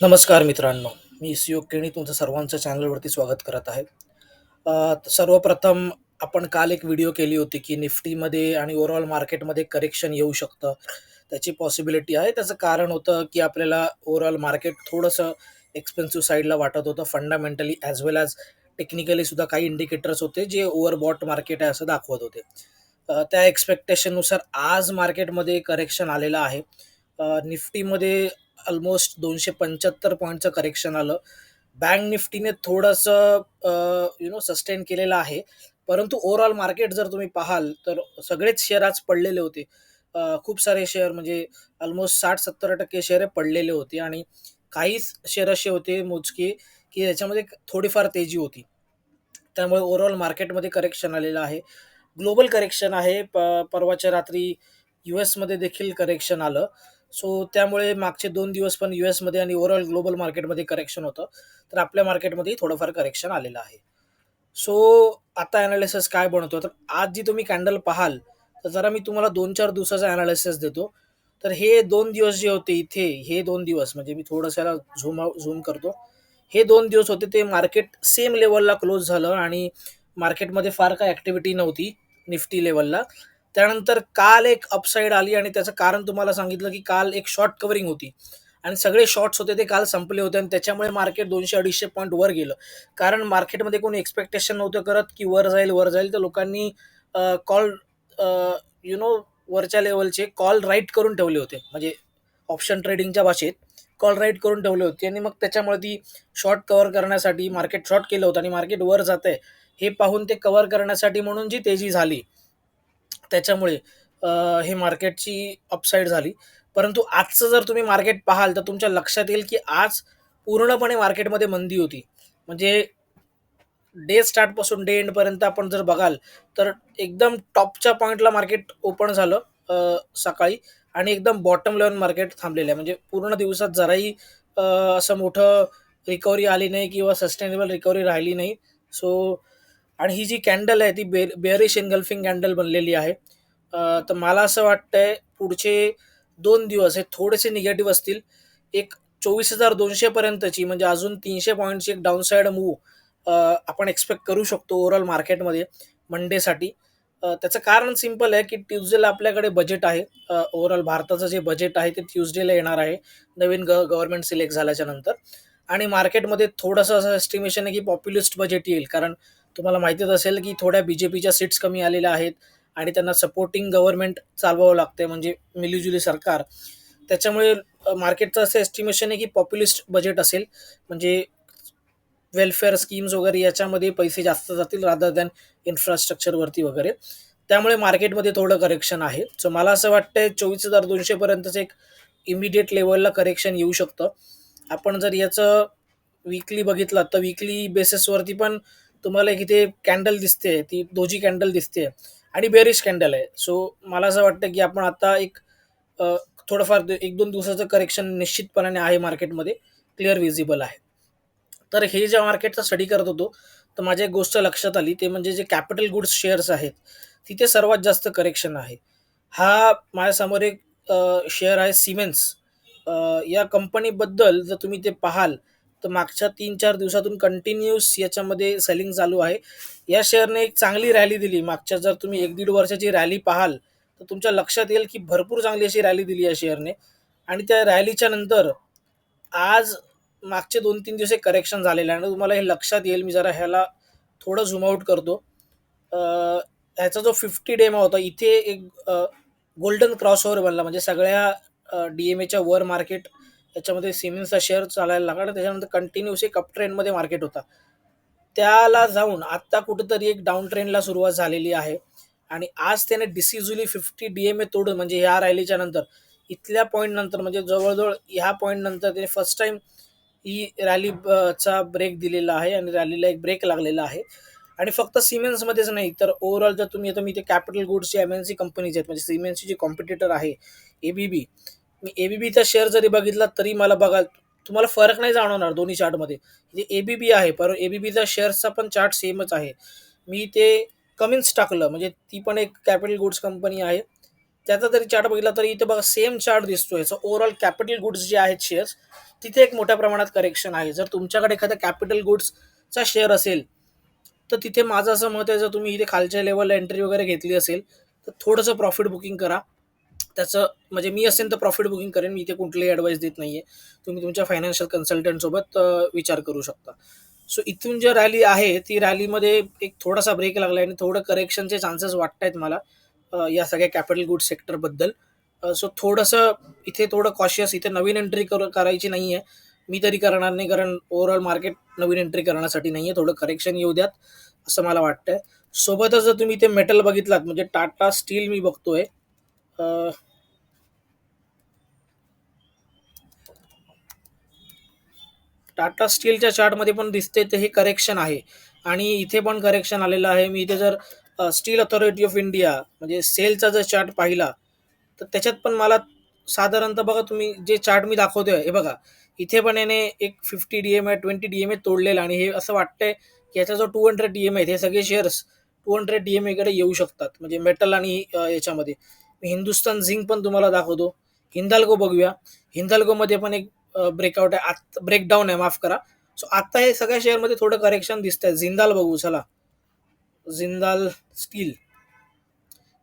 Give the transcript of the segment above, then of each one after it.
नमस्कार मित्रांनो, मी सीओ केणी तुमचं सर्वांचं चॅनलवरती स्वागत करत आहे. सर्वप्रथम आपण काल एक व्हिडिओ केली होती, की निफ्टीमध्ये आणि ओव्हरऑल मार्केटमध्ये करेक्शन येऊ शकतं. त्याची पॉसिबिलिटी आहे. त्याचं कारण होतं, की आपल्याला ओव्हरऑल मार्केट थोडंसं एक्सपेन्सिव्ह साईडला वाटत होतं. Fundamentally as well as technically सुद्धा काही इंडिकेटर्स होते, जे ओव्हरबॉट मार्केट आहे असं दाखवत होते. त्या एक्सपेक्टेशननुसार आज मार्केटमध्ये करेक्शन आलेलं आहे. निफ्टीमध्ये ऑलमोस्ट दोनशे पंच्याहत्तर पॉईंटचं करेक्शन आलं. बँक निफ्टीने थोडंसं यु यू नो सस्टेन केलेलं आहे. परंतु ओव्हरऑल मार्केट जर तुम्ही पाहाल, तर सगळेच शेअर आज पडलेले होते. खूप सारे शेअर म्हणजे ऑलमोस्ट साठ सत्तर टक्के शेअर पडलेले होते आणि काहीच शेअर असे होते मोजके, की याच्यामध्ये थोडीफार तेजी होती. त्यामुळे ओव्हरऑल मार्केटमध्ये करेक्शन आलेलं आहे. ग्लोबल करेक्शन आहे. प परवाच्या रात्री यू एसमध्ये देखील करेक्शन आलं. सो त्यामुळे मागचे दोन दिवस पण यूएसमध्ये आणि ओव्हरऑल ग्लोबल मार्केटमध्ये करेक्शन होतं. तर आपल्या मार्केटमध्येही थोडंफार करेक्शन आलेलं आहे. सो आता ॲनालिसिस काय बनवतो, तर आज जी तुम्ही कॅन्डल पाहाल, तर जरा मी तुम्हाला 2-4 दिवसाचा ॲनालिसिस देतो. तर हे दोन दिवस जे होते इथे, हे दोन दिवस म्हणजे मी थोडंसं झूम झूम करतो. हे दोन दिवस होते ते मार्केट सेम लेवलला क्लोज झालं आणि मार्केटमध्ये फार काही ॲक्टिव्हिटी नव्हती निफ्टी लेवलला त्यानंतर काल एक अपसाईड आली आणि त्याचं कारण तुम्हाला सांगितलं, की काल एक शॉर्ट कव्हरिंग होती आणि सगळे शॉर्ट्स होते ते काल संपले होते आणि त्याच्यामुळे मार्केट दोनशे अडीचशे पॉईंट वर गेलं. कारण मार्केटमध्ये कोणी एक्सपेक्टेशन नव्हतं करत, की वर जाईल, वर जाईल. तर लोकांनी कॉल यु नो वरच्या लेवलचे कॉल राईट करून ठेवले होते. म्हणजे ऑप्शन ट्रेडिंगच्या भाषेत कॉल राईट करून ठेवले होते आणि मग त्याच्यामुळे ती शॉर्ट कव्हर करण्यासाठी मार्केट शॉर्ट केलं होतं आणि मार्केट वर जातंय हे पाहून ते कव्हर करण्यासाठी म्हणून जी तेजी झाली. त्याच्यामुळे हे मार्केटची अपसाईड झाली. परंतु आजचं जर तुम्ही मार्केट पाहाल, तर तुमच्या लक्षात येईल, की आज पूर्णपणे मार्केटमध्ये मंदी होती. म्हणजे डे स्टार्टपासून डे एंडपर्यंत आपण जर बघाल, तर एकदम टॉपच्या पॉईंटला मार्केट ओपन झालं सकाळी आणि एकदम बॉटम लेवल मार्केट थांबलेलं आहे. म्हणजे पूर्ण दिवसात जराही असं मोठं रिकव्हरी आली नाही किंवा सस्टेनेबल रिकव्हरी राहिली नाही. सो आणि ही जी कॅन्डल आहे ती बेर बेअरिश एनगल्फिंग कॅन्डल बनलेली आहे. अ, तर मला असं वाटतंय पुढचे 2 दिवस हे थोडेसे निगेटिव्ह असतील. एक 24,200 पर्यंतची म्हणजे अजून 300 पॉइंटची एक डाउनसाइड मूव्ह अ, आपण एक्स्पेक्ट करू शकतो ओव्हरऑल मार्केटमध्ये मंडेसाठी. अ, त्याचं कारण सिंपल आहे, की ट्यूसडेला आपल्याकडे बजेट आहे. अ, ओव्हरऑल भारताचं जे बजेट आहे ते ट्यूसडेला येणार आहे. नवीन ग गव्हर्नमेंट सिलेक्ट झाल्याच्यानंतर आणि मार्केटमध्ये थोडंसं असं एस्टिमेशन आहे, की पॉप्युलिस्ट बजेट येईल. कारण तुम्हाला माहितीच असेल, की थोड्या बी जे पीच्या सीट्स कमी आलेल्या आहेत आणि त्यांना सपोर्टिंग गव्हर्नमेंट चालवावं लागतंय म्हणजे मिलीजुली सरकार. त्याच्यामुळे मार्केटचं असं एस्टिमेशन आहे, की पॉप्युलिस्ट बजेट असेल. म्हणजे वेलफेअर स्कीम्स वगैरे याच्यामध्ये पैसे जास्त जातील रादर दॅन इन्फ्रास्ट्रक्चरवरती वगैरे. त्यामुळे मार्केटमध्ये थोडं करेक्शन आहे. सो मला असं वाटतंय 24,200 पर्यंतचं एक इमिडिएट लेवलला करेक्शन येऊ शकतं. आपण जर याचं विकली बघितलात, तर विकली बेसिसवरती पण तुम्हाला एक इथे कॅन्डल दिसते. ती दोजी कॅन्डल दिसते आणि बेअरिश कॅन्डल आहे. सो मला असं वाटतं, की आपण आता एक अ, थोडंफार 1-2 दिवसाचं करेक्शन निश्चितपणाने आहे मार्केटमध्ये. क्लिअर विजिबल आहे. तर हे ज्या मार्केटचा स्टडी करत होतो, तर माझ्या एक गोष्ट लक्षात आली. ते म्हणजे जे कॅपिटल गुड्स शेअर्स आहेत, तिथे सर्वात जास्त करेक्शन आहे. हा माझ्यासमोर एक अ, शेअर आहे सिमेन्स. अ, या कंपनीबद्दल जर तुम्ही ते पाहाल, तर मागच्या 3-4 दिवसातून कंटिन्युअस याच्यामध्ये सेलिंग चालू आहे. या शेअरने एक चांगली रॅली दिली. मागच्या जर तुम्ही एक दीड वर्षाची रॅली पाहाल, तर तुमच्या लक्षात येईल, की भरपूर चांगली अशी रॅली दिली या शेअरने आणि त्या रॅलीच्या नंतर आज मागचे 2-3 दिवस एक करेक्शन झालेलं आहे आणि तुम्हाला हे लक्षात येईल. मी जरा ह्याला थोडं झुमआउट करतो. ह्याचा जो 50 डे होता, इथे एक गोल्डन क्रॉसओव्हर बनला. म्हणजे सगळ्या डी-एम-एच्या वर मार्केट याच्यामध्ये सिमेन्सचा शेअर चालायला लागला आणि त्याच्यानंतर कंटिन्युअसली कप ट्रेंडमध्ये मार्केट होता. त्याला जाऊन आत्ता कुठेतरी एक डाऊन ट्रेंडला सुरुवात झालेली आहे आणि आज त्याने डिसिजुली फिफ्टी डी-एम-ए तोडून म्हणजे ह्या रॅलीच्या नंतर इथल्या पॉईंट नंतर म्हणजे जवळजवळ ह्या पॉईंट नंतर त्याने फर्स्ट टाईम ही रॅली चा ब्रेक दिलेला आहे आणि रॅलीला एक ब्रेक लागलेला आहे आणि फक्त सिमेन्समध्येच नाही, तर ओव्हरऑल जर तुम्ही आता मी ते कॅपिटल गुड्सची एम-एन-सी कंपनीज आहेत. म्हणजे सिमेन्सची जी कॉम्पिटिटर आहे ए-बी-बी. मी ए-बी-बीचा शेअर जरी बघितला, तरी मला बघा तुम्हाला फरक नाही जाणवणार दोन्ही चार्टमध्ये. जे ए-बी-बी आहे, पर ए-बी-बीचा शेअर्सचा पण चार्ट सेमच आहे. मी ते कमिन्स टाकलं, म्हणजे ती पण एक कॅपिटल गुड्स कंपनी आहे. त्याचा जरी चार्ट बघितला तरी इथे बघा सेम चार्ट दिसतोय सो ओव्हरऑल कॅपिटल गुड्स जे आहेत शेअर्स तिथे एक मोठ्या प्रमाणात करेक्शन आहे जर तुमच्याकडे एखादा कॅपिटल गुड्सचा शेअर असेल तर तिथे माझं असं मत आहे जर तुम्ही इथे खालच्या लेवलला एंट्री वगैरे घेतली असेल तर थोडंसं प्रॉफिट बुकिंग करा त्याचं म्हणजे मी असेल तर प्रॉफिट बुकिंग करेन मी इथे कुठलीही ॲडवाईस देत नाही आहे तुम्ही तुमच्या फायनान्शियल कन्सल्टंटसोबत विचार करू शकता. सो इथून जे रॅली आहे ती रॅलीमध्ये एक थोडासा ब्रेक लागला आहे आणि थोडं करेक्शनचे चान्सेस वाटत आहेत मला या सगळ्या कॅपिटल गुड सेक्टरबद्दल सो थोडंसं इथे थोडं कॉशियस इथे नवीन एंट्री कर करायची नाही आहे मी तरी करणार नाही कारण ओव्हरऑल मार्केट नवीन एंट्री करण्यासाठी नाही आहे थोडं करेक्शन येऊ द्यात असं मला वाटतंय. सोबतच जर तुम्ही इथे मेटल बघितलात म्हणजे टाटा स्टील मी बघतोय टाटा स्टीलच्या चार्टमध्ये पण दिसते ते हे करेक्शन आहे. आणि इथे पण करेक्शन आलेलं आहे. मी इथे जर स्टील अथॉरिटी ऑफ इंडिया म्हणजे सेलचा जर चार्ट पाहिला तर त्याच्यात पण मला साधारणतः बघा तुम्ही जे चार्ट मी दाखवतोय हे बघा. इथे पण याने एक फिफ्टी डी एम आहे ट्वेंटी डी एम ए तोडलेलं आणि हे असं वाटतंय की याचा जो टू हंड्रेड डी एम आहे हे सगळे shares two hundred D M एकडे येऊ शकतात. म्हणजे मेटल आणि याच्यामध्ये. मी हिंदुस्तान झिंक पण तुम्हाला दाखवतो. हिंदाल्को बघूया. हिंदाल्कोमध्ये पण एक ब्रेकआउट आहे. आत ब्रेकडाऊन आहे माफ करा. सो आता हे सगळ्या शेअरमध्ये थोडं करेक्शन दिसत आहे जिंदाल बघू चला. जिंदाल स्टील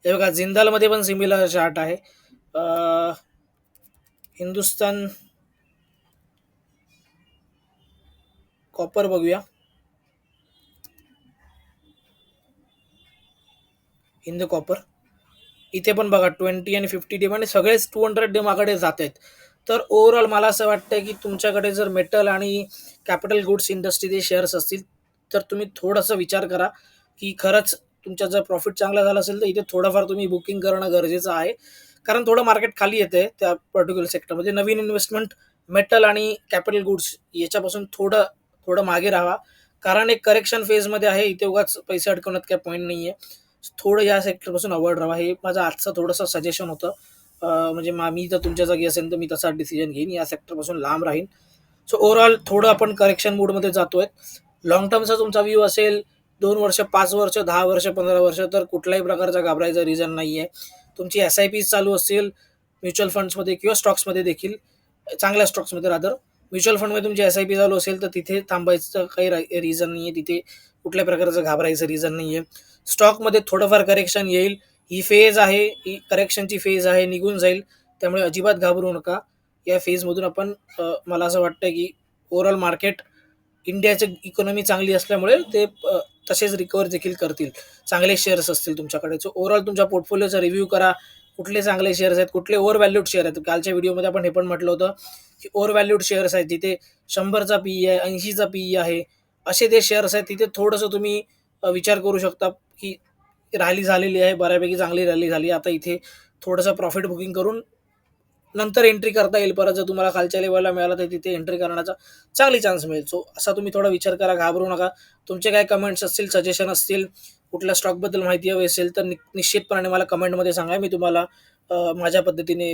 हे बघा जिंदालमध्ये पण सिमिलर चार्ट आहे. हिंदुस्तान कॉपर बघूया. हिंद कॉपर इथे पण बघा ट्वेंटी आणि फिफ्टी डे आणि सगळेच टू हंड्रेड डे माकडे जात आहेत. तर ओव्हरऑल मला असं वाटतं की तुमच्याकडे जर मेटल आणि कॅपिटल गुड्स इंडस्ट्रीचे शेअर्स असतील तर तुम्ही थोडंसं विचार करा की खरंच तुमचा जर प्रॉफिट चांगला झाला असेल तर इथे थोडंफार तुम्ही बुकिंग करणं गरजेचं आहे. कारण थोडं मार्केट खाली येते त्या पर्टिक्युलर सेक्टरमध्ये नवीन इन्व्हेस्टमेंट मेटल आणि कॅपिटल गुड्स याच्यापासून थोडं थोडं मागे राहा. कारण एक करेक्शन फेजमध्ये आहे इथे उगाच पैसे अडकवण्यात काही पॉईंट नाही आहे थोडं या सेक्टरपासून अवॉइड राहा. हे माझं आजचं थोडंसं सजेशन होतं. म्हणजे मा मी जर तुमच्या जागी असेल तर मी तसा डिसिजन घेईन. या सेक्टरपासून लांब राहीन. सो ओव्हरऑल थोडं आपण करेक्शन मूडमध्ये जातोय. लॉंग टर्मचा तुमचा व्ह्यू असेल दोन वर्ष पाच वर्ष दहा वर्ष पंधरा वर्ष तर कुठल्याही प्रकारचा घाबरायचा रिझन नाही आहे तुमची एस आय पी चालू असतील म्युच्युअल फंड्समध्ये किंवा स्टॉक्समध्ये देखील चांगल्या स्टॉक्समध्ये रादर म्युच्युअल फंडमध्ये तुमची एस आय पी चालू असेल तर तिथे थांबायचं काही रिझन नाही आहे तिथे कुठल्या प्रकारचं घाबरायचं रिझन नाही आहे स्टॉकमध्ये थोडंफार करेक्शन येईल. ही फेज आहे ही करेक्शनची फेज आहे निघून जाईल. त्यामुळे अजिबात घाबरू नका. या फेजमधून आपण मला असं वाटतं की ओव्हरऑल मार्केट इंडियाची इकॉनॉमी चांगली असल्यामुळे ते तसेच रिकवर देखील करतील. चांगले शेअर्स असतील तुमच्याकडे. सो ओव्हरऑल तुमच्या पोर्टफोलिओचा रिव्ह्यू करा. कुठले चांगले शेअर्स आहेत कुठले ओव्हर व्हॅल्यूड शेअर आहेत. कालच्या व्हिडिओमध्ये आपण हे पण म्हटलं होतं की ओव्हर व्हॅल्यूड शेअर्स आहेत जिथे शंभरचा पी आहे ऐंशीचा पी आहे असे ते शेअर्स आहेत तिथे थोडंसं तुम्ही विचार करू शकता की रॅली झालेली आहे बऱ्यापैकी चांगली रॅली झाली. आता इथे थोडंसं प्रॉफिट बुकिंग करून नंतर एंट्री करता येईल. परत जर तुम्हाला खालच्या लेवलला मिळाला तर तिथे एंट्री करण्याचा चांगली चान्स मिळेल. सो असा तुम्ही थोडा विचार करा घाबरू नका. तुमचे काय कमेंट्स असतील सजेशन असतील कुठल्या स्टॉकबद्दल माहिती हवी असेल तर नि निश्चितपणे मला कमेंटमध्ये सांगा. मी तुम्हाला माझ्या पद्धतीने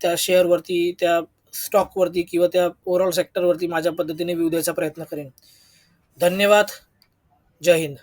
त्या शेअरवरती त्या स्टॉकवरती किंवा त्या ओव्हरऑल सेक्टरवरती माझ्या पद्धतीने व्यू द्यायचा प्रयत्न करेन. धन्यवाद. जय हिंद.